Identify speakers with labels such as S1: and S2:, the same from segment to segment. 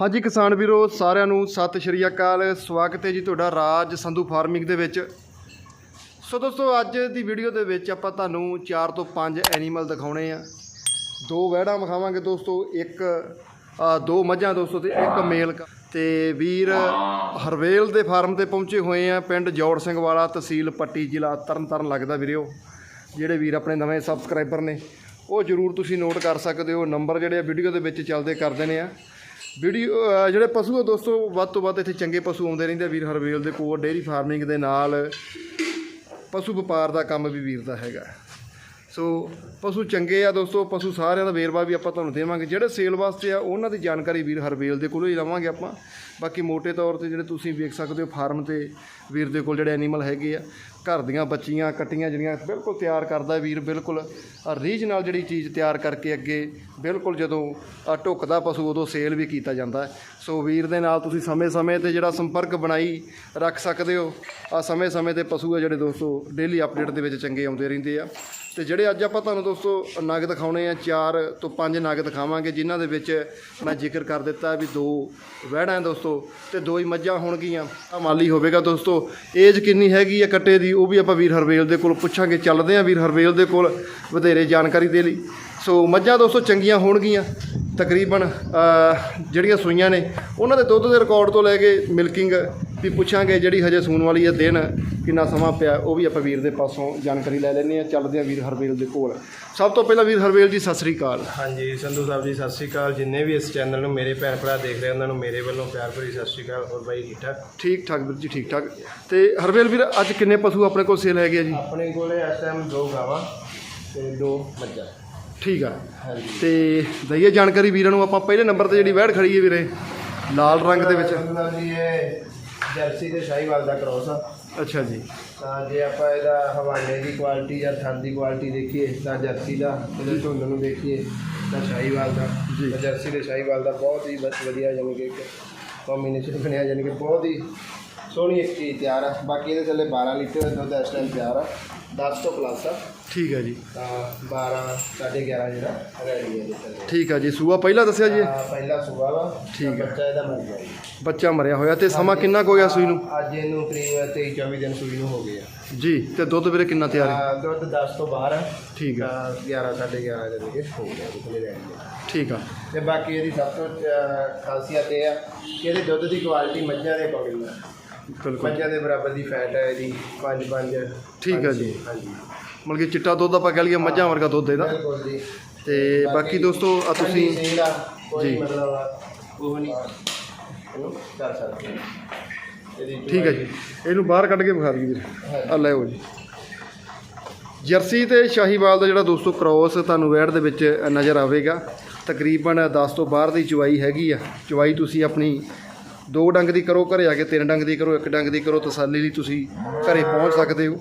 S1: ਹਾਂਜੀ ਕਿਸਾਨ ਵੀਰੋ, ਸਾਰਿਆਂ ਨੂੰ ਸਤਿ ਸ਼੍ਰੀ ਅਕਾਲ। ਸਵਾਗਤ ਹੈ ਜੀ ਤੁਹਾਡਾ ਰਾਜ ਸੰਧੂ ਫਾਰਮਿੰਗ ਦੇ ਵਿੱਚ। ਸੋ ਦੋਸਤੋ, ਅੱਜ ਦੀ ਵੀਡੀਓ ਦੇ ਵਿੱਚ ਆਪਾਂ ਤੁਹਾਨੂੰ 4 ਤੋਂ 5 ਐਨੀਮਲ ਦਿਖਾਉਣੇ ਆ। ਦੋ ਵਹਿੜਾਂ ਵਿਖਾਵਾਂਗੇ ਦੋਸਤੋ, ਇੱਕ ਦੋ ਮੱਝਾਂ ਦੋਸਤੋ ਤੇ ਇੱਕ ਮੇਲ ਕ- ਤੇ ਵੀਰ ਹਰਵੇਲ ਦੇ ਫਾਰਮ ਤੇ ਪਹੁੰਚੇ ਹੋਏ ਆ, ਪਿੰਡ ਜੋੜ ਸਿੰਘ ਵਾਲਾ, ਤਹਿਸੀਲ ਪੱਟੀ ਜ਼ਿਲ੍ਹਾ ਤਰਨਤਾਰਨ ਲੱਗਦਾ ਵੀਰਿਓ ਜਿਹੜੇ ਵੀਰ ਆਪਣੇ ਨਵੇਂ ਸਬਸਕ੍ਰਾਈਬਰ ਨੇ, ਉਹ ਜਰੂਰ ਤੁਸੀਂ ਨੋਟ ਕਰ ਸਕਦੇ ਹੋ। ਨੰਬਰ ਜਿਹੜੇ ਆ ਵੀਡੀਓ ਦੇ ਵਿੱਚ ਚੱਲਦੇ ਕਰ ਦੇਣੇ ਆ। ਵੀਡੀਓ ਅ, ਜਿਹੜੇ ਪਸ਼ੂ ਆ ਦੋਸਤੋ ਵੱਧ ਤੋਂ ਵੱਧ ਇੱਥੇ ਚੰਗੇ ਪਸ਼ੂ ਆਉਂਦੇ ਰਹਿੰਦੇ ਆ। ਵੀਰ ਹਰਵੇਲ ਦੇ ਕੋਲ ਡੇਅਰੀ ਫਾਰਮਿੰਗ ਦੇ ਨਾਲ ਪਸ਼ੂ ਵਪਾਰ ਦਾ ਕੰਮ ਵੀ ਵੀਰ ਦਾ ਹੈਗਾ। ਸੋ ਪਸ਼ੂ ਚੰਗੇ ਆ ਦੋਸਤੋ, ਪਸ਼ੂ ਸਾਰਿਆਂ ਦਾ ਵੇਰਵਾ ਵੀ ਆਪਾਂ ਤੁਹਾਨੂੰ ਦੇਵਾਂਗੇ। ਜਿਹੜੇ ਸੇਲ ਵਾਸਤੇ ਆ, ਉਹਨਾਂ ਦੀ ਜਾਣਕਾਰੀ ਵੀਰ ਹਰਵੇਲ ਦੇ ਕੋਲੋਂ ਹੀ ਲਵਾਂਗੇ ਆਪਾਂ। ਬਾਕੀ ਮੋٹے ਤੌਰ ਤੇ ਜਿਹੜੇ ਤੁਸੀਂ ਵੇਖ ਸਕਦੇ ਹੋ, ਫਾਰਮ ਤੇ ਵੀਰ ਦੇ ਕੋਲ ਜਿਹੜੇ ਐਨੀਮਲ ਹੈਗੇ ਆ, ਘਰ ਦੀਆਂ ਬੱਚੀਆਂ, ਕੱਟੀਆਂ ਜਿਹੜੀਆਂ ਬਿਲਕੁਲ ਤਿਆਰ ਕਰਦਾ ਵੀਰ, ਬਿਲਕੁਲ ਰੀਝ ਨਾਲ ਜਿਹੜੀ ਚੀਜ਼ ਤਿਆਰ ਕਰਕੇ ਅੱਗੇ ਬਿਲਕੁਲ ਜਦੋਂ ਢੁੱਕਦਾ ਪਸ਼ੂ, ਉਦੋਂ ਸੇਲ ਵੀ ਕੀਤਾ ਜਾਂਦਾ ਸੋ ਵੀਰ ਦੇ ਨਾਲ ਤੁਸੀਂ ਸਮੇਂ-ਸਮੇਂ ਤੇ ਜਿਹੜਾ ਸੰਪਰਕ ਬਣਾਈ ਰੱਖ ਸਕਦੇ ਹੋ। ਆ ਸਮੇਂ-ਸਮੇਂ ਤੇ ਪਸ਼ੂ ਆ ਜਿਹੜੇ ਦੋਸਤੋ ਡੇਲੀ ਅਪਡੇਟ ਦੇ ਵਿੱਚ ਚੰਗੇ ਆਉਂਦੇ ਰਹਿੰਦੇ ਆ। ਤੇ ਜਿਹੜੇ ਅੱਜ ਆਪਾਂ ਤੁਹਾਨੂੰ ਦੋਸਤੋ ਨਗ ਦਿਖਾਉਣੇ ਆ, ਚਾਰ ਤੋਂ ਪੰਜ ਨਗ ਦਿਖਾਵਾਂਗੇ ਜਿਨ੍ਹਾਂ ਦੇ ਵਿੱਚ ਮੈਂ ਜ਼ਿਕਰ ਕਰ ਦਿੱਤਾ ਵੀ ਦੋ ਵਹਿੜਾਂ ਦੋਸਤੋ, ਤੇ ਦੋ ਹੀ ਮੱਝਾਂ ਹੋਣਗੀਆਂ। ਆ ਮਾਲੀ ਹੋਵੇਗਾ ਦੋਸਤੋ ਏਜ ਕਿੰਨੀ ਹੈਗੀ ਆ ਕੱਟੇ ਦੀ, ਉਹ ਵੀ ਆਪਾਂ ਵੀਰ ਹਰਵੇਲ ਦੇ ਕੋਲ ਪੁੱਛਾਂਗੇ, ਚੱਲਦੇ ਆ ਵੀਰ ਹਰਵੇਲ ਦੇ ਕੋਲ ਵਧੇਰੇ ਜਾਣਕਾਰੀ ਦੇ ਲਈ। ਸੋ ਮੱਝਾਂ ਦੋਸਤੋ ਚੰਗੀਆਂ ਹੋਣਗੀਆਂ, ਤਕਰੀਬਨ ਜਿਹੜੀਆਂ ਸੂਈਆਂ ਨੇ, ਉਹਨਾਂ ਦੇ ਦੁੱਧ ਦੇ ਰਿਕਾਰਡ ਤੋਂ ਲੈ ਕੇ ਮਿਲਕਿੰਗ ਵੀ ਪੁੱਛਾਂਗੇ ਜਿਹੜੀ ਹਜੇ ਸੂਣ ਵਾਲੀ ਹੈ ਦਿਨ ਕਿੰਨਾ ਸਮਾਂ ਪਿਆ ਉਹ ਵੀ ਆਪਾਂ ਵੀਰ ਦੇ ਪਾਸੋਂ ਜਾਣਕਾਰੀ ਲੈ ਲੈਂਦੇ ਆ ਚੱਲਦੇ ਆ ਵੀਰ ਹਰਵੇਲ ਦੇ ਕੋਲ। ਸਭ ਤੋਂ ਪਹਿਲਾਂ ਵੀਰ ਹਰਵੇਲ ਜੀ ਸਤਿ ਸ੍ਰੀ ਅਕਾਲ।
S2: ਹਾਂਜੀ ਸੰਧੂ ਸਾਹਿਬ ਜੀ ਸਤਿ ਸ਼੍ਰੀ ਅਕਾਲ। ਜਿੰਨੇ ਵੀ ਇਸ ਚੈਨਲ ਨੂੰ ਮੇਰੇ ਭੈਣ ਭਰਾ ਦੇਖ ਰਹੇ ਉਹਨਾਂ ਨੂੰ ਮੇਰੇ ਵੱਲੋਂ ਪਿਆਰ ਭਰੀ ਸਤਿ ਸ਼੍ਰੀ ਅਕਾਲ। ਹੋਰ ਬਾਈ ਠੀਕ ਠਾਕ?
S1: ਠੀਕ ਠਾਕ ਵੀਰ ਜੀ ਠੀਕ ਠਾਕ। ਤੇ ਹਰਵੇਲ ਵੀਰ ਅੱਜ ਕਿੰਨੇ ਪਸ਼ੂ ਆਪਣੇ ਕੋਲ ਸੇਲ ਹੈਗੇ ਆ ਜੀ?
S2: ਆਪਣੇ ਕੋਲੇ ਇਸ ਟਾਈਮ ਦੋ ਗਾਵਾਂ ਤੇ ਦੋ ਮੱਝਾਂ।
S1: ਠੀਕ ਆ।
S2: ਹਾਂਜੀ।
S1: ਤੇ ਦਈਏ ਜਾਣਕਾਰੀ ਵੀਰਾਂ ਨੂੰ ਆਪਾਂ ਪਹਿਲੇ ਨੰਬਰ ਤੇ ਜਿਹੜੀ ਵਹਿੜ ਖੜੀ ਹੈ ਵੀਰੇ ਲਾਲ ਰੰਗ ਦੇ ਵਿੱਚ।
S2: ਜੀ ਇਹ ਜਰਸੀ ਤੇ ਸ਼ਾਹੀਵਾਲ ਦਾ ਕ੍ਰੋਸ ਆ।
S1: ਅੱਛਾ ਜੀ।
S2: ਤਾਂ ਜੇ ਆਪਾਂ ਇਹਦਾ ਹਵਾਨੇ ਦੀ ਕੁਆਲਿਟੀ ਜਾਂ ਥਣ ਦੀ ਕੁਆਲਿਟੀ ਦੇਖੀਏ ਤਾਂ ਜਰਸੀ ਦਾ ਇਹਦੇ ਧੁੰਦ ਨੂੰ ਦੇਖੀਏ ਤਾਂ ਸ਼ਾਹੀਵਾਲ ਦਾ।
S1: ਜੀ।
S2: ਤਾਂ ਜਰਸੀ ਤੇ ਸ਼ਾਹੀਵਾਲ ਦਾ ਬਹੁਤ ਹੀ ਵ- ਵਧੀਆ ਯਾਨੀ ਕਿ ਇੱਕ ਕੰਬੀਨੇਸ਼ਨ ਬਣਿਆ ਯਾਨੀ ਕਿ ਬਹੁਤ ਹੀ ਸੋਹਣੀ ਇੱਕ ਚੀਜ਼ ਤਿਆਰ ਆ। ਬਾਕੀ ਇਹਦੇ ਥੱਲੇ 12 ਲੀਟਰ ਦੁੱਧ ਇਸ ਟਾਈਮ ਤਿਆਰ ਆ। 10 ਤੋਂ ਪਲੱਸ ਆ।
S1: ਠੀਕ ਹੈ ਜੀ।
S2: ਤਾਂ 12 11.5 ਜਿਹੜਾ ਰੈਡੀ ਹੈ ਇਹਦੇ ਥੱਲੇ
S1: ਠੀਕ ਆ ਜੀ ਸੂਆ ਪਹਿਲਾਂ ਦੱਸਿਆ ਜੀ? ਇਹ?
S2: ਤਾਂ ਪਹਿਲਾ ਸੂਆ ਵਾ।
S1: ਠੀਕ ਆ।
S2: ਬੱਚਾ ਇਹਦਾ ਮਰ ਗਿਆ ਜੀ।
S1: ਬੱਚਾ ਮਰਿਆ ਹੋਇਆ ਤੇ ਸਮਾਂ ਕਿੰਨਾ ਕੁ ਹੋ ਗਿਆ ਸੂਈ ਨੂੰ?
S2: ਅੱਜ ਇਹਨੂੰ ਕਰੀਬ 23 24 ਦਿਨ ਸੂਈ ਨੂੰ ਹੋ ਗਏ ਆ।
S1: ਜੀ ਤੇ ਦੁੱਧ ਵੀਰੇ ਕਿੰਨਾ ਤਿਆਰ ਹੈ?
S2: ਤਾਂ ਦੁੱਧ 10 ਤੋਂ ਬਾਹਰ ਆ
S1: ਠੀਕ ਆ।
S2: ਤਾਂ 11 11.5 ਦੇ ਦੇ ਹੋ ਗਿਆ ਉਹਦੇ ਰਹਿ ਗਿਆ
S1: ਠੀਕ ਆ।
S2: ਤੇ ਬਾਕੀ ਇਹਦੀ ਸਭ ਤੋਂ ਅਹ, ਖਾਸੀਅਤ ਇਹ ਆ ਕਿ ਇਹਦੇ ਦੁੱਧ ਦੀ ਕੁਆਲਿਟੀ ਮੱਝਾਂ ਦੇ ਅਕੋਰਡਿੰਗ ਆ।
S1: ਬਿਲਕੁਲ।
S2: ਮੱਝਾਂ ਦੇ ਬਰਾਬਰ ਦੀ ਫੈਟ ਹੈ ਇਹਦੀ 5 5
S1: ਠੀਕ ਆ ਜੀ।
S2: ਹਾਂਜੀ।
S1: ਮਤਲਬ ਕਿ ਚਿੱਟਾ ਦੁੱਧ ਆਪਾਂ ਕਹਿ ਲਈਏ ਮੱਝਾਂ ਵਰਗਾ ਦੁੱਧ ਇਹਦਾ।
S2: ਬਿਲਕੁਲ ਜੀ।
S1: ਤੇ ਬਾਕੀ ਦੋਸਤੋ ਆ ਤੁਸੀਂ
S2: ਠੰਡੀ ਸੀਲ ਆ, ਕੋਈ
S1: ਜੀ।
S2: ਮਤਲਬ ਆ, ਉਹ ਨਹੀਂ। ਇਹਨੂੰ ਕਰ ਸਕਦੇ ਹਾਂ। ਇਹਦੀ
S1: ਠੀਕ ਹੈ ਜੀ। ਇਹਨੂੰ ਬਾਹਰ ਕੱਢ ਕੇ ਵਿਖਾ ਦਈਏ ਵੀਰ। ਆ ਲੈਓ ਜੀ। ਜਰਸੀ ਤੇ ਸ਼ਾਹੀਵਾਲ ਦਾ ਜਿਹੜਾ ਦੋਸਤੋ ਕ੍ਰੋਸ ਤੁਹਾਨੂੰ ਵੈੜ ਦੇ ਵਿੱਚ ਨਜ਼ਰ ਆਵੇਗਾ ਤਕਰੀਬਨ 10 ਤੋਂ ਬਾਹਰ ਦੀ ਚੁਆਈ ਹੈਗੀ ਆ। ਚੁਆਈ ਤੁਸੀਂ ਆਪਣੀ ਦੋ ਡੰਗ ਦੀ ਕਰੋ ਘਰੇ ਆ ਕੇ ਤਿੰਨ ਡੰਗ ਦੀ ਕਰੋ ਇੱਕ ਡੰਗ ਦੀ ਕਰੋ ਤਸੱਲੀ ਲਈ ਤੁਸੀਂ ਘਰੇ ਪਹੁੰਚ ਸਕਦੇ ਹੋ।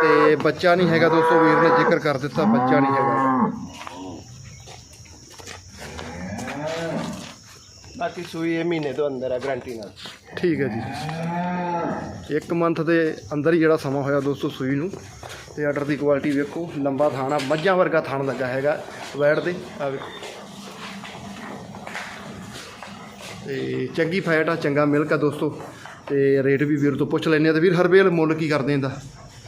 S1: ਤੇ ਬੱਚਾ ਨਹੀਂ ਹੈਗਾ ਦੋਸਤੋ ਵੀਰ ਨੇ ਜ਼ਿਕਰ ਕਰ ਦਿੱਤਾ ਬੱਚਾ ਨਹੀਂ ਹੈਗਾ।
S2: ਬਾਕੀ ਸੂਈ ਇਹ ਮਹੀਨੇ ਤੋਂ ਅੰਦਰ ਆ ਗਰੰਟੀ ਨਾਲ।
S1: ਠੀਕ ਹੈ ਜੀ। ਇੱਕ ਮੰਥ ਦੇ ਅੰਦਰ ਹੀ ਜਿਹੜਾ ਸਮਾਂ ਹੋਇਆ ਦੋਸਤੋ ਸੂਈ ਨੂੰ ਤੇ ਆਰਡਰ ਦੀ ਕੁਆਲਿਟੀ ਵੇਖੋ ਲੰਬਾ ਥਾਣਾ ਮੱਝਾਂ ਵਰਗਾ ਥਾਣ ਲੱਗਾ ਹੈਗਾ ਵੈੜ ਦੇ ਆ ਵੇਖੋ। ਤੇ ਚੰਗੀ ਫੈਟ ਆ ਚੰਗਾ ਮਿਲਕ ਆ ਦੋਸਤੋ। ਤੇ ਰੇਟ ਵੀ ਵੀਰ ਤੋਂ ਪੁੱਛ ਲੈਂਦੇ ਆ ਤੇ ਵੀਰ ਹਰਬੇਲ ਮੁੱਲ ਕੀ ਕਰਦੇ ਇਹਦਾ?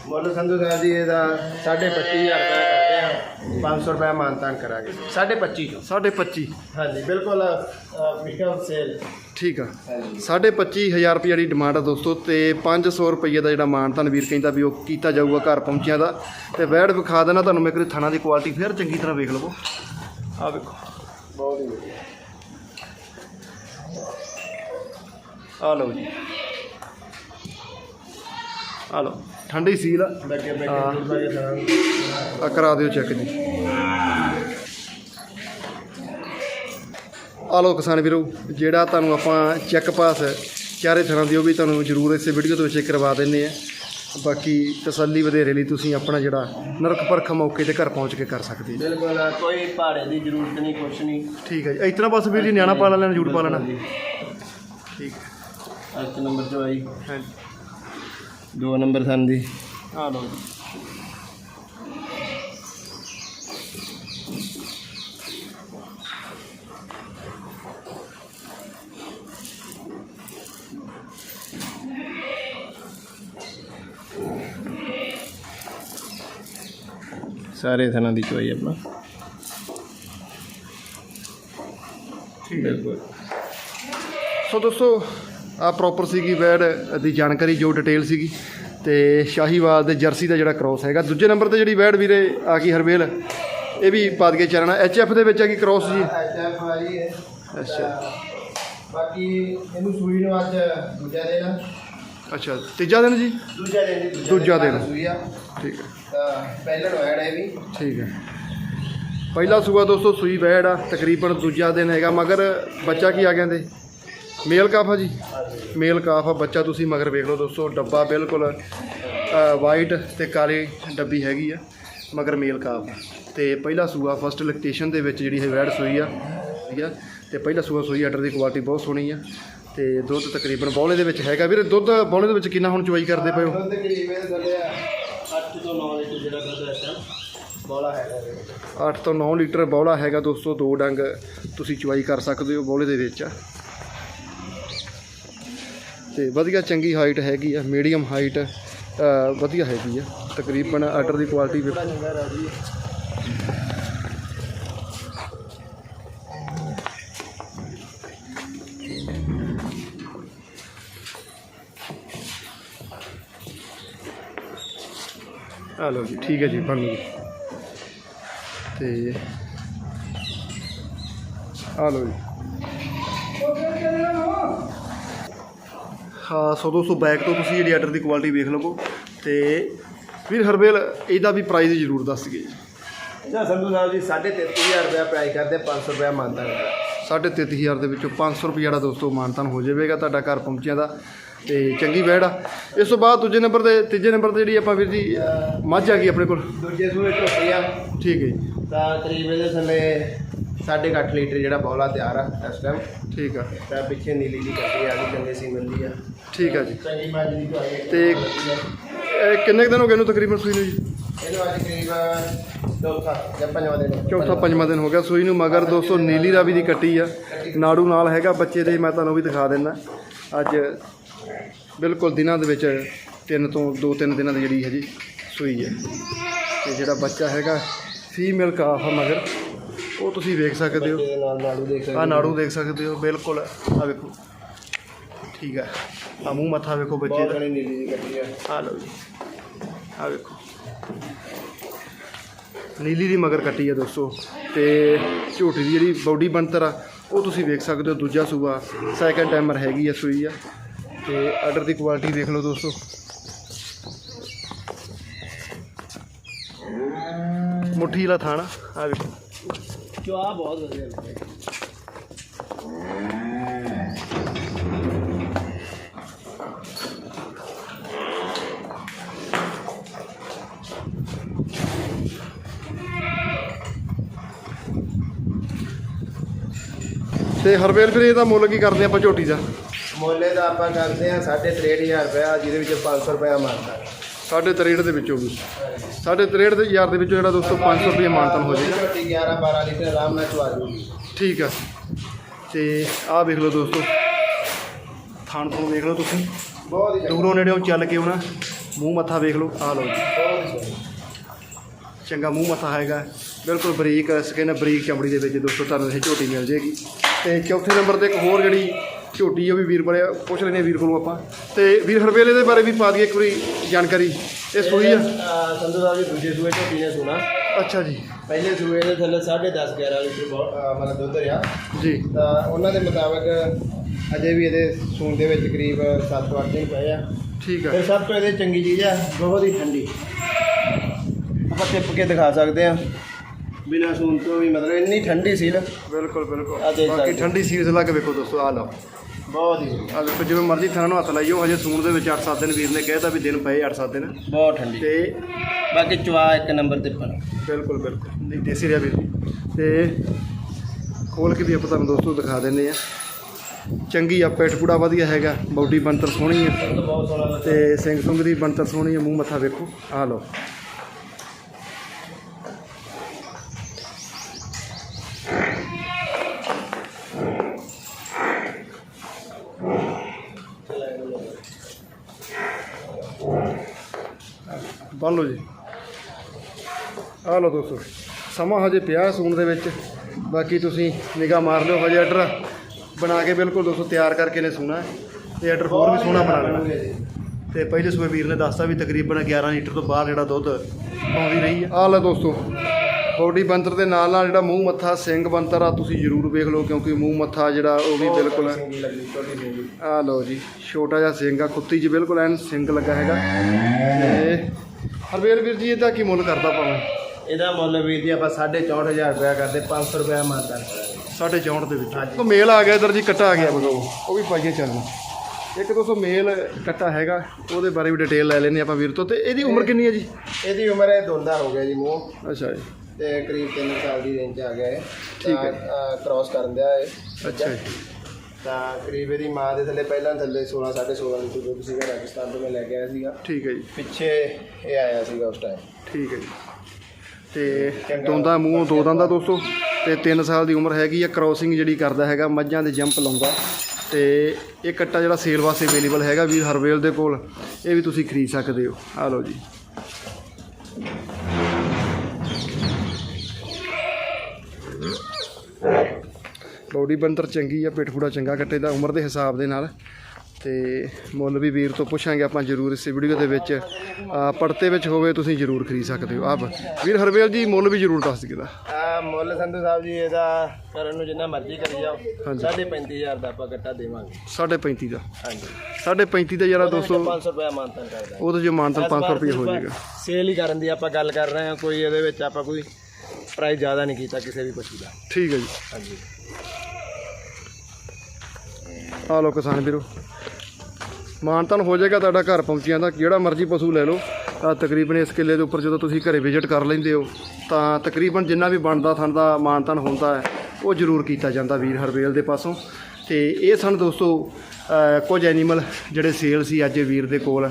S2: ਮੁੱਲ ਸੰਧੂ ਸਾਹਿਬ ਜੀ ਇਹਦਾ 25000 ਰੁਪਏ ਕਰਦੇ ਆ। 500 ਰੁਪਏ ਮਾਨਤਾਨ ਕਰਾਂਗੇ। 250 ਚੋਂ
S1: 25.5
S2: ਹਾਂਜੀ ਬਿਲਕੁਲ ਪ੍ਰੀਮੀਅਮ ਸੇਲ।
S1: ਠੀਕ ਆ।
S2: ਹਾਂਜੀ।
S1: 25000 ਰੁਪਏ ਦੀ ਡਿਮਾਂਡ ਆ ਦੋਸਤੋ ਤੇ 500 ਰੁਪਏ ਦਾ ਜਿਹੜਾ ਮਾਨਤਨ ਵੀਰ ਕਹਿੰਦਾ ਵੀ ਉਹ ਕੀਤਾ ਜਾਊਗਾ ਘਰ ਪਹੁੰਚਿਆਂ ਦਾ। ਤੇ ਵੈੜ ਵਿਖਾ ਦੇਣਾ ਤੁਹਾਨੂੰ ਮੈਂ ਇੱਕ ਥਾਣਾ ਦੀ ਕੁਆਲਿਟੀ ਫਿਰ ਚੰਗੀ ਤਰ੍ਹਾਂ ਵੇਖ ਲਵੋ। ਆ ਵੇਖੋ।
S2: ਬਹੁਤ ਹੀ ਵਧੀਆ।
S1: ਆ ਲਓ ਜੀ। ਆ ਲਓ। ਠੰਡੀ ਸੀਲ ਆ। ਹਾਂ। ਕਰਾ ਦਿਓ ਚੈੱਕ ਜੀ। ਆ ਲਓ ਕਿਸਾਨ ਵੀਰੋ ਜਿਹੜਾ ਤੁਹਾਨੂੰ ਆਪਾਂ ਚੈੱਕ ਪਾਸ ਚਾਰੇ ਤਰ੍ਹਾਂ ਦੀ ਉਹ ਵੀ ਤੁਹਾਨੂੰ ਜ਼ਰੂਰ ਇਸੇ ਵੀਡੀਓ ਦੇ ਵਿੱਚ ਕਰਵਾ ਦਿੰਨੇ ਆ ਬਾਕੀ ਤਸੱਲੀ ਵਧੇਰੇ ਲਈ ਤੁਸੀਂ ਆਪਣਾ ਜਿਹੜਾ ਨਰਕ ਪਰਖ ਮੌਕੇ ਤੇ ਘਰ ਪਹੁੰਚ ਕੇ ਕਰ ਸਕਦੇ ਜੀ
S2: ਬਿਲਕੁਲ ਕੋਈ ਭਾੜੇ ਦੀ ਜ਼ਰੂਰਤ ਨਹੀਂ ਕੁਛ ਨਹੀਂ।
S1: ਠੀਕ ਹੈ ਜੀ। ਇਤਨਾ ਬਸ ਵੀਰ ਜੀ ਨਿਆਣਾ ਪਾ ਲੈਣਾ ਜੂੜ ਪਾ ਲੈਣਾ। ਠੀਕ ਹੈ।
S2: ਇੱਕ ਨੰਬਰ ਜੋ ਆਈ।
S1: ਹਾਂਜੀ।
S2: ਦੋ ਨੰਬਰ ਸੰਦੀ
S1: ਆ ਲਓ
S2: ਸਾਰੇ ਥਣਾ ਦੀ ਚੋਈ ਆਪਣਾ ਠੀਕ ਹੈ।
S1: ਸੋ ਦੋਸਤੋ ਆ ਪ੍ਰੋਪਰ ਸੀਗੀ ਵੈੜ ਦੀ ਜਾਣਕਾਰੀ ਜੋ ਡਿਟੇਲ ਸੀਗੀ। ਤੇ ਸ਼ਾਹੀਵਾਲ ਦੇ ਜਰਸੀ ਦਾ ਜਿਹੜਾ ਕ੍ਰੋਸ ਹੈਗਾ। ਦੂਜੇ ਨੰਬਰ ਤੇ ਜਿਹੜੀ ਵੈੜ ਵੀਰੇ ਆ ਗਈ ਹਰਵੇਲ ਇਹ ਵੀ ਪਾ ਦਈਏ ਚਰਣਾ ਐਚ ਐਫ ਦੇ ਵਿੱਚ ਆ ਗਈ ਕ੍ਰੋਸ ਜੀ।
S2: ਐਚਐਫ ਵਾਲੀ ਹੈ
S1: ਅੱਛਾ।
S2: ਬਾਕੀ ਇਹਨੂੰ ਸੂਈ ਨੂੰ ਅੱਜ ਦੂਜਾ ਦੇਣਾ
S1: ਅੱਛਾ ਤੀਜਾ ਦਿਨ ਜੀ?
S2: ਦੂਜਾ ਦਿਨ ਜੀ
S1: ਦੂਜਾ ਦਿਨ।
S2: ਸੂਈ ਆ।
S1: ਠੀਕ ਹੈ।
S2: ਤਾਂ ਪਹਿਲਾਂ ਨੂੰ ਐਡ ਹੈ ਵੀ।
S1: ਠੀਕ ਹੈ। ਪਹਿਲਾ ਸੂਆ ਦੋਸਤੋ ਸੂਈ ਵੈੜ ਆ ਤਕਰੀਬਨ ਦੂਜਾ ਦਿਨ ਹੈਗਾ ਮਗਰ ਬੱਚਾ ਕੀ ਆ ਕਹਿੰਦੇ ਮੇਲ ਕਾਫ ਜੀ। ਮੇਲ ਕਾਫ ਬੱਚਾ ਤੁਸੀਂ ਮਗਰ ਵੇਖ ਲਓ ਦੋਸਤੋ ਡੱਬਾ ਬਿਲਕੁਲ ਵਾਈਟ ਤੇ ਕਾਲੀ ਡੱਬੀ ਹੈਗੀ ਆ ਮਗਰ ਮੇਲ ਕਾਫ। ਤੇ ਪਹਿਲਾ ਸੂਆ ਫਸਟ ਲੈਕਟੇਸ਼ਨ ਦੇ ਵਿੱਚ ਜਿਹੜੀ ਹੈ ਵੈੜ ਸੂਈ ਆ ਠੀਕ ਆ? ਤੇ ਪਹਿਲਾ ਸੂਆ ਸੂਈ ਆਰਡਰ ਦੀ ਕੁਆਲਿਟੀ ਬਹੁਤ ਸੋਹਣੀ ਆ। ਤੇ ਦੁੱਧ ਤਕਰੀਬਨ ਬੌਲੇ ਦੇ ਵਿੱਚ ਹੈਗਾ। ਵੀਰੇ ਦੁੱਧ ਬੌਲੇ ਦੇ ਵਿੱਚ ਕਿੰਨਾ ਹੁਣ ਚਵਾਈ ਕਰਦੇ ਪਏ ਹੋ?
S2: ਦੁੱਧ ਕਰੀਬ ਇਹ ਥੱਲੇ 8 ਤੋਂ 9 ਲੀਟਰ ਜਿਹੜਾ ਦੁੱਧ ਟਾਈਮ ਬੋਲਾ ਹੈਗਾ ਇਹਦੇ ਵਿੱਚ।
S1: 8 ਤੋਂ 9 ਲੀਟਰ ਬੌਲਾ ਹੈਗਾ ਦੋਸਤੋ ਦੋ ਡੰਗ ਤੁਸੀਂ ਚਵਾਈ ਕਰ ਸਕਦੇ ਹੋ ਬੌਲੇ ਦੇ ਵਿੱਚ। ਤੇ ਵਧੀਆ ਚੰਗੀ ਹਾਈਟ ਹੈਗੀ ਆ ਮੀਡੀਅਮ ਹਾਈਟ ਵਧੀਆ ਹੈਗੀ ਆ। ਤਕਰੀਬਨ ਆਰਡਰ ਦੀ ਕੁਆਲਿਟੀ
S2: ਬੜਾ
S1: ਆ ਲਓ ਜੀ, ਠੀਕ ਹੈ ਜੀ, ਬਣ ਗਈ। ਤੇ ਆ ਲਓ ਜੀ। ਹਾਂ ਸੋ ਦੋਸਤੋ ਬੈਕ ਤੋਂ ਤੁਸੀਂ ਜਿਹੜੀ ਆਰਡਰ ਦੀ ਕੁਆਲਿਟੀ ਵੇਖ ਲਵੋ ਤੇ ਵੀਰ ਹਰਬੇਲ ਇਹਦਾ ਵੀ ਪ੍ਰਾਈਸ ਜ਼ਰੂਰ ਦੱਸ ਦਿਓ ਜੀ।
S2: ਅੱਛਾ ਸੰਧੂ ਸਾਹਿਬ ਜੀ 33000 ਰੁਪਏ ਪ੍ਰਾਈਸ ਕਰਦੇ 500 ਰੁਪਏ ਮੰਨਦਾ ਹੈ
S1: ਸਾਢੇ ਤੇਤੀ ਹਜ਼ਾਰ ਦੇ ਵਿੱਚੋਂ 500 ਰੁਪਏ ਜਿਹੜਾ ਦੋਸਤੋ ਮਾਨਤਾਨ ਹੋ ਜਾਵੇਗਾ ਤੁਹਾਡਾ ਘਰ ਪਹੁੰਚਿਆ ਦਾ ਤੇ ਚੰਗੀ ਵੈੜ ਆ। ਇਸ ਤੋਂ ਬਾਅਦ ਦੂਜੇ ਨੰਬਰ ਤੇ ਤੀਜੇ ਨੰਬਰ ਤੇ ਜਿਹੜੀ ਆਪਾਂ ਵੀਰ ਜੀ ਮੱਝ ਆ ਗਈ ਆਪਣੇ ਕੋਲ।
S2: ਦੂਜੇ ਸੂਏ ਝੋਟੀ ਆ।
S1: ਠੀਕ ਹੈ ਜੀ।
S2: ਤਾਂ ਕਰੀਬ ਇਹਦੇ ਥੱਲੇ 8.5 ਲੀਟਰ ਜਿਹੜਾ ਬੋਲਾ ਤਿਆਰ ਆ ਇਸ ਟਾਈਮ
S1: ਠੀਕ ਆ।
S2: ਤਾਂ ਪਿੱਛੇ ਨੀਲੀ ਦੀ ਕੱਟੀ ਆ ਗਈ ਚੰਗੇ ਸੀ ਮਿਲਦੀ ਆ।
S1: ਠੀਕ ਆ ਜੀ।
S2: ਚੰਗੀ ਦੀ ਚੁਆਈ ਹੈ
S1: ਤੇ ਇਹ ਕਿੰਨੇ ਕੁ ਦਿਨ ਹੋ ਗਏ ਇਹਨੂੰ ਤਕਰੀਬਨ ਸੂਈ ਨੂੰ ਜੀ?
S2: ਇਹਨੂੰ ਅੱਜ ਕਰੀਬ ਚੌਥਾ ਜਾਂ ਪੰਜਵਾਂ ਦਿਨ
S1: ਚੌਥਾ ਪੰਜਵਾਂ ਦਿਨ ਹੋ ਗਿਆ ਸੂਈ ਨੂੰ ਮਗਰ ਦੋਸਤੋ ਨੀਲੀ ਰਾਵੀ ਦੀ ਕੱਟੀ ਆ। ਨਾੜੂ ਨਾਲ ਹੈਗਾ ਬੱਚੇ ਦੇ ਮੈਂ ਤੁਹਾਨੂੰ ਵੀ ਦਿਖਾ ਦਿੰਦਾ। ਅੱਜ ਬਿਲਕੁਲ ਦਿਨਾਂ ਦੇ ਵਿੱਚ ਤਿੰਨ ਤੋਂ ਦੋ ਤਿੰਨ ਦਿਨਾਂ ਦੀ ਜਿਹੜੀ ਹਜੀ ਸੂਈ ਹੈ। ਤੇ ਜਿਹੜਾ ਬੱਚਾ ਹੈਗਾ ਫੀਮੇਲ ਕਾਫ ਆ ਮਗਰ। ਉਹ ਤੁਸੀਂ ਵੇਖ ਸਕਦੇ ਹੋ।
S2: ਨਾਲ ਨਾੜੂ ਦੇਖ ਸਕਦੇ
S1: ਆ ਨਾੜੂ ਦੇਖ ਸਕਦੇ ਹੋ ਬਿਲਕੁਲ। ਆ ਵੇਖੋ। ਠੀਕ ਹੈ। ਆ ਮੂੰਹ ਮੱਥਾ ਵੇਖੋ ਬੱਚੇ
S2: ਬਹੁਤ
S1: ਦਾ।
S2: ਘਣੀ ਨੀਲੀ ਦੀ ਕੱਟੀ ਆ।
S1: ਆ ਲਓ ਜੀ। ਆ ਵੇਖੋ। ਨੀਲੀ ਦੀ ਮਗਰ ਕੱਟੀ ਆ ਦੋਸਤੋ। ਤੇ ਝੋਟੀ ਦੀ ਜਿਹੜੀ ਬਾਡੀ ਬਣਤਰ ਆ ਉਹ ਤੁਸੀਂ ਵੇਖ ਸਕਦੇ ਹੋ ਦੂਜਾ ਸੂਆ। ਸੈਕੰਡ ਟਾਈਮਰ ਹੈਗੀ ਆ ਸੂਈ ਆ। ਤੇ ਆਰਡਰ ਦੀ ਕੁਆਲਿਟੀ ਦੇਖ ਲਓ ਦੋਸਤੋ। ਮੁੱਠੀ ਵਾਲਾ ਥਾਣਾ। ਆ ਵੇਖੋ।
S2: ਚੁਆ ਬਹੁਤ ਵਧੀਆ ਲੱਗਦਾ
S1: ਤੇ ਹਰਵੇਲ ਫਿਰ ਇਹਦਾ ਮੁੱਲ ਕੀ ਕਰਦੇ ਆਪਾਂ ਝੋਟੀ ਦਾ?
S2: ਮੁੱਲੇ ਦਾ ਆਪਾਂ ਕਰਦੇ ਆ 63000 ਰੁਪਏ ਜਿਹਦੇ ਵਿੱਚ 500 ਰੁਪਏ ਮਾਰਦਾ
S1: 63 ਦੇ ਵਿੱਚੋਂ ਵੀ ਸਾਢੇ 63 ਦੇ ਹਜ਼ਾਰ ਦੇ ਵਿੱਚੋਂ ਜਿਹੜਾ ਦੋਸਤੋ 500 ਰੁਪਏ ਮਾਨਤਨ ਹੋ ਜਾਏਗਾ।
S2: ਝੋਟੀ 11 12 ਲੀਟਰ ਆਰਾਮ ਨਾਲ ਚਵਾ ਜੂਗੀ
S1: ਠੀਕ ਆ। ਤੇ ਆਹ ਵੇਖ ਲਓ ਦੋਸਤੋ। ਥਾਣ ਤੋਂ ਵੇਖ ਲਓ ਤੁਸੀਂ।
S2: ਬਹੁਤ ਹੀ ਚੰਗਾ,
S1: ਦੂਰੋਂ ਨੇੜਿਓਂ ਚੱਲ ਕੇ ਆਉਣਾ। ਮੂੰਹ ਮੱਥਾ ਵੇਖ ਲਓ। ਆ ਲਓ ਜੀ। ਚੰਗਾ ਮੂੰਹ ਮੱਥਾ ਹੈਗਾ। ਬਿਲਕੁਲ ਬਰੀਕ ਸਕਿਨ ਬਰੀਕ ਚਮੜੀ ਦੇ ਵਿੱਚ ਦੋਸਤੋ ਤੁਹਾਨੂੰ ਇਹ ਝੋਟੀ ਮਿਲ ਜੇਗੀ ਤੇ ਚੌਥੇ ਨੰਬਰ ਤੇ ਇੱਕ ਹੋਰ ਜਿਹੜੀ ਝੋਟੀ ਉਹ ਵੀ ਵੀਰ ਬੜੇ ਪੁੱਛ ਲੈਨੇ ਵੀਰ ਕੋਲੋਂ ਆਪਾਂ। ਤੇ ਵੀਰ ਹਰਵੇਲੇ ਦੇ ਬਾਰੇ ਵੀ ਪਾ ਦਈਏ ਇੱਕ ਵਾਰੀ ਜਾਣਕਾਰੀ। ਇਹ ਸੂਈ ਆ?
S2: ਸੰਧੂ ਸਾਹਿਬ ਜੀ ਦੂਜੇ ਸੂਏ ਝੋਟੀ ਨੇ ਸੁਣਾ।
S1: ਅੱਛਾ ਜੀ।
S2: ਪਹਿਲੇ ਸੂਏ ਦੇ ਥੱਲੇ 10.5 11 ਲੀਟਰ ਮਤਲਬ ਦੁੱਧ ਰਿਹਾ।
S1: ਜੀ।
S2: ਤਾਂ ਉਹਨਾਂ ਦੇ ਮੁਤਾਬਕ ਅਜੇ ਵੀ ਇਹਦੇ ਸੂਣ ਦੇ ਵਿੱਚ ਕਰੀਬ 7-8 ਦਿਨ ਪਏ ਆ।
S1: ਠੀਕ ਆ।
S2: ਫਿਰ ਸਭ ਤੋਂ ਇਹਦੇ ਚੰਗੀ ਚੀਜ਼ ਆ ਬਹੁਤ ਹੀ ਠੰਡੀ। ਆਪਾਂ ਟਿਪ ਕੇ ਦਿਖਾ ਸਕਦੇ ਆ। ਬਿਨਾਂ ਸੂਣ ਤੋਂ ਵੀ ਮਤਲਬ ਇੰਨੀ ਠੰਡੀ ਸੀ ਨਾ।
S1: ਬਿਲਕੁਲ ਬਿਲਕੁਲ।
S2: ਦੇਖ
S1: ਬਾਕੀ
S2: ਸਕਦੇ।
S1: ਠੰਡੀ ਸੀਰੀਜ਼ ਲਾ ਕੇ ਵੇਖੋ ਦੋਸਤੋ ਆਹ ਲਓ।
S2: ਬਹੁਤ ਹੀ
S1: ਆ ਵੇਖੋ ਜਿਵੇਂ ਮਰਜ਼ੀ ਥਾਂ ਨੂੰ ਹੱਥ ਲਾਈਓ ਹਜੇ ਸੂਣ ਦੇ ਵਿੱਚ 8-7 ਦਿਨ ਵੀਰ ਨੇ ਕਹਿਤਾ ਵੀ ਦਿਨ ਪਏ 8-7 ਦਿਨ।
S2: ਬਹੁਤ ਠੰਡੀ।
S1: ਤੇ
S2: ਬਾਕੀ ਚਵਾ ਇੱਕ ਨੰਬਰ ਤੇ ਪਨ
S1: ਬਿਲਕੁਲ ਬਿਲਕੁਲ। ਨਹੀਂ ਦੇਸੀ ਰਿਹਾ ਵੀਰ ਜੀ। ਤੇ ਖੋਲ ਕੇ ਵੀ ਆਪਾਂ ਤੁਹਾਨੂੰ ਦੋਸਤੋ ਦਿਖਾ ਦਿੰਦੇ ਆ ਚੰਗੀ ਆ ਪੇਟ ਪੂੜਾ ਵਧੀਆ ਹੈਗਾ ਬਾਡੀ ਬਣਤਰ ਸੋਹਣੀ ਹੈ
S2: ਬਹੁਤ ਸੋਹਣਾ ਲੱਗਾ
S1: ਤੇ ਸਿੰਘ ਸੁੰਗ ਦੀ ਬਣਤਰ ਸੋਹਣੀ ਹੈ ਮੂੰਹ ਮੱਥਾ ਵੇਖੋ। ਆਹ ਲਓ। ਬੰਨ ਲਓ ਜੀ। ਆ ਲਓ ਦੋਸਤੋ ਸਮਾਂ ਹਜੇ ਪਿਆ ਸੂਣ ਦੇ ਵਿੱਚ। ਬਾਕੀ ਤੁਸੀਂ ਨਿਗਾਹ ਮਾਰ ਲਿਓ ਹਜੇ ਆਰਡਰ ਬਣਾ ਕੇ ਬਿਲਕੁਲ ਦੋਸਤੋ ਤਿਆਰ ਕਰਕੇ ਨੇ ਸੂਣਾ। ਤੇ ਆਰਡਰ ਹੋਰ ਵੀ ਸੋਹਣਾ ਬਣਾ ਲੈਣਾ। ਤੇ ਪਹਿਲੇ ਸੂਏ ਵੀਰ ਨੇ ਦੱਸਤਾ ਵੀ ਤਕਰੀਬਨ 11 ਲੀਟਰ ਤੋਂ ਬਾਹਰ ਜਿਹੜਾ ਦੁੱਧ ਪਾਉਂਦੀ ਰਹੀ ਆ ਆ ਲੈ ਦੋਸਤੋ ਬੋਡੀ ਬੰਤਰ ਦੇ ਨਾਲ ਨਾਲ ਜਿਹੜਾ ਮੂੰਹ ਮੱਥਾ ਸਿੰਘ ਬੰਤਰ ਆ ਤੁਸੀਂ ਜ਼ਰੂਰ ਵੇਖ ਲਓ ਕਿਉਂਕਿ ਮੂੰਹ ਮੱਥਾ ਜਿਹੜਾ ਉਹ ਵੀ ਬਿਲਕੁਲ ਆ ਲਓ ਜੀ ਛੋਟਾ ਜਿਹਾ ਸਿੰਘ ਆ ਕੁੱਤੀ 'ਚ ਬਿਲਕੁਲ ਐਨ ਸਿੰਘ ਲੱਗਾ ਹੈਗਾ। ਤੇ ਹਰਵੇਲ ਵੀਰ ਜੀ ਇਹਦਾ ਕੀ ਮੁੱਲ ਕਰਦਾ ਪਾਵਾਂ
S2: ਇਹਦਾ ਮੁੱਲ ਵੀਰ ਜੀ ਆਪਾਂ 64000 ਰੁਪਇਆ ਕਰਦੇ 500 ਰੁਪਇਆ ਮਾਨਤਾ
S1: ਸਾਢੇ 64 ਦੇ ਵਿੱਚ। ਉਹ ਮੇਲ ਆ ਗਿਆ ਇਧਰ ਜੀ ਕੱਟਾ ਆ ਗਿਆ ਬਗਾਓ ਉਹ ਵੀ ਪਾਈਏ ਚੱਲਣਾ ਇੱਕ ਦੋਸਤੋ ਮੇਲ ਕੱਟਾ ਹੈਗਾ ਉਹਦੇ ਬਾਰੇ ਵੀ ਡਿਟੇਲ ਲੈ ਲੈਨੇ ਆਪਾਂ ਵੀਰ ਤੋਂ। ਤੇ ਇਹਦੀ ਉਮਰ ਕਿੰਨੀ ਹੈ ਜੀ?
S2: ਇਹਦੀ ਉਮਰ ਹੈ ਦੋਂਦਾ ਹੋ ਗਿਆ ਜੀ ਮੂੰਹ।
S1: ਅੱਛਾ ਜੀ।
S2: ਤੇ ਕਰੀਬ 3 ਸਾਲ ਦੀ ਰੇਂਜ 'ਚ ਆ ਗਿਆ ਹੈ
S1: ਠੀਕ ਹੈ।
S2: ਕ੍ਰਾਸ ਕਰਨ ਦਿਆ ਹੈ
S1: ਅੱਛਾ ਜੀ।
S2: ਤਾਂ ਕਰੀਬ ਇਹਦੀ ਮਾਂ ਦੇ ਥੱਲੇ ਪਹਿਲਾਂ ਥੱਲੇ 16 16.5 ਲੀਟਰ ਦੁੱਧ ਸੀਗਾ ਰਾਜਸਥਾਨ ਤੋਂ ਮੈਂ ਲੈ ਕੇ ਆਇਆ ਸੀਗਾ।
S1: ਠੀਕ ਹੈ ਜੀ।
S2: ਪਿੱਛੇ ਇਹ ਆਇਆ ਸੀਗਾ ਉਸ ਟਾਈਮ
S1: ਠੀਕ ਹੈ ਜੀ। ਤੇ ਦੋਂਦਾ ਮੂੰਹ ਦੋ ਦੰਦਾ ਦੋਸਤੋ ਤੇ 3 ਸਾਲ ਦੀ ਉਮਰ ਹੈਗੀ ਆ ਕ੍ਰੋਸਿੰਗ ਜਿਹੜੀ ਕਰਦਾ ਹੈਗਾ ਮੱਝਾਂ ਦੇ ਜੰਪ ਲਾਉਂਦਾ। ਤੇ ਇਹ ਕੱਟਾ ਜਿਹੜਾ ਸੇਲ ਵਾਸਤੇ ਅਵੇਲੇਬਲ ਹੈਗਾ ਵੀਰ ਹਰਵੇਲ ਦੇ ਕੋਲ ਇਹ ਵੀ ਤੁਸੀਂ ਖਰੀਦ ਸਕਦੇ ਹੋ। ਆ ਲਓ ਜੀ। ਬੋਡੀ ਬੰਤਰ ਚੰਗੀ ਆ ਪਿੱਠ ਪੂੜਾ ਚੰਗਾ ਕੱਟੇ ਦਾ ਉਮਰ ਦੇ ਹਿਸਾਬ ਦੇ ਨਾਲ। ਤੇ ਮੁੱਲ ਵੀ ਵੀਰ ਤੋਂ ਪੁੱਛਾਂਗੇ ਆਪਾਂ ਜ਼ਰੂਰ ਇਸ ਵੀਡੀਓ ਦੇ ਵਿੱਚ। ਪੜਤੇ ਵਿੱਚ ਹੋਵੇ ਤੁਸੀਂ ਜ਼ਰੂਰ ਖਰੀਦ ਸਕਦੇ ਹੋ। ਆਪ ਵੀਰ ਹਰਵੇਲ ਜੀ ਮੁੱਲ ਵੀ ਜ਼ਰੂਰ ਦੱਸ ਦਿਓ।
S2: ਆ ਮੁੱਲ ਸੰਧੂ ਸਾਹਿਬ ਜੀ ਇਹਦਾ ਕਰਨ ਨੂੰ ਜਿੰਨਾ ਮਰਜ਼ੀ ਕਰੀ ਜਾਓ।
S1: ਹਾਂਜੀ।
S2: 35000 ਦਾ ਆਪਾਂ ਗੱਟਾ ਦੇਵਾਂਗੇ।
S1: ਸਾਢੇ ਪੈਂਤੀ ਦਾ।
S2: ਹਾਂਜੀ।
S1: ਸਾਢੇ ਪੈਂਤੀ ਦਾ ਯਾਰਾ ਦੋਸਤੋ
S2: 500 ਰੁਪਇਆ ਮਾਨਤਨ ਕਰਦਾ।
S1: ਉਹਦੇ ਜੋ ਮਾਨਤਨ 500 ਰੁਪਏ ਹੋ ਜਾਏਗਾ।
S2: ਸੇਲ ਹੀ ਕਰਨ ਦੀ ਆਪਾਂ ਗੱਲ ਕਰ ਰਹੇ ਹਾਂ ਕੋਈ ਇਹਦੇ ਵਿੱਚ ਆਪਾਂ ਕੋਈ ਪ੍ਰਾਈਸ ਜ਼ਿਆਦਾ ਨਹੀਂ ਕੀਤਾ ਕਿਸੇ ਵੀ ਪਸ਼ੂ ਦਾ।
S1: ਠੀਕ ਹੈ ਜੀ।
S2: ਹਾਂਜੀ।
S1: ਆ ਲਓ ਕਿਸਾਨ ਵੀਰੋ। ਮਾਨਤਨ ਹੋ ਜਾਏਗਾ ਤੁਹਾਡਾ ਘਰ ਪਹੁੰਚ ਜਾਂਦਾ ਜਿਹੜਾ ਮਰਜ਼ੀ ਪਸ਼ੂ ਲੈ ਲਓ। ਤਾਂ ਤਕਰੀਬਨ ਇਸ ਕਿੱਲੇ ਦੇ ਉੱਪਰ ਜਦੋਂ ਤੁਸੀਂ ਘਰੇ ਵਿਜ਼ਿਟ ਕਰ ਲੈਂਦੇ ਹੋ ਤਾਂ ਤਕਰੀਬਨ ਜਿੰਨਾ ਵੀ ਬਣਦਾ ਥਣ ਦਾ ਮਾਨਤਨ ਹੁੰਦਾ ਹੈ ਉਹ ਜ਼ਰੂਰ ਕੀਤਾ ਜਾਂਦਾ ਵੀਰ ਹਰਵੇਲ ਦੇ ਪਾਸੋਂ। ਤੇ ਇਹ ਸਨ ਦੋਸਤੋ ਕੁਝ ਐਨੀਮਲ ਜਿਹੜੇ ਸੇਲ ਸੀ ਅੱਜ ਵੀਰ ਦੇ ਕੋਲ।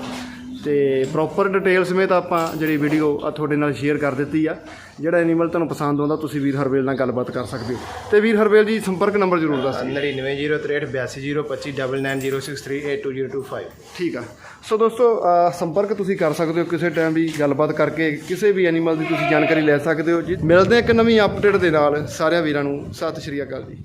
S1: ਤੇ ਪ੍ਰੋਪਰ ਡਿਟੇਲ ਸਮੇਤ ਆਪਾਂ ਜਿਹੜੀ ਵੀਡੀਓ ਆ ਤੁਹਾਡੇ ਨਾਲ ਸ਼ੇਅਰ ਕਰ ਦਿੱਤੀ ਆ। ਜਿਹੜਾ ਐਨੀਮਲ ਤੁਹਾਨੂੰ ਪਸੰਦ ਆਉਂਦਾ ਤੁਸੀਂ ਵੀਰ ਹਰਵੇਲ ਨਾਲ ਗੱਲਬਾਤ ਕਰ ਸਕਦੇ ਹੋ। ਤੇ ਵੀਰ ਹਰਵੇਲ ਜੀ ਸੰਪਰਕ ਨੰਬਰ ਜ਼ਰੂਰ ਦੱਸ
S2: 9903820563820025
S1: ਠੀਕ ਆ। ਸੋ ਦੋਸਤੋ ਸੰਪਰਕ ਤੁਸੀਂ ਕਰ ਸਕਦੇ ਹੋ ਕਿਸੇ ਟਾਈਮ ਵੀ ਗੱਲਬਾਤ ਕਰਕੇ ਕਿਸੇ ਵੀ ਐਨੀਮਲ ਦੀ ਤੁਸੀਂ ਜਾਣਕਾਰੀ ਲੈ ਸਕਦੇ ਹੋ। ਜੀ ਮਿਲਦੇ ਹਾਂ ਇੱਕ ਨਵੀਂ ਅਪਡੇਟ ਦੇ ਨਾਲ। ਸਾਰਿਆਂ ਵੀਰਾਂ ਨੂੰ ਸਤਿ ਸ਼੍ਰੀ ਅਕਾਲ ਜੀ।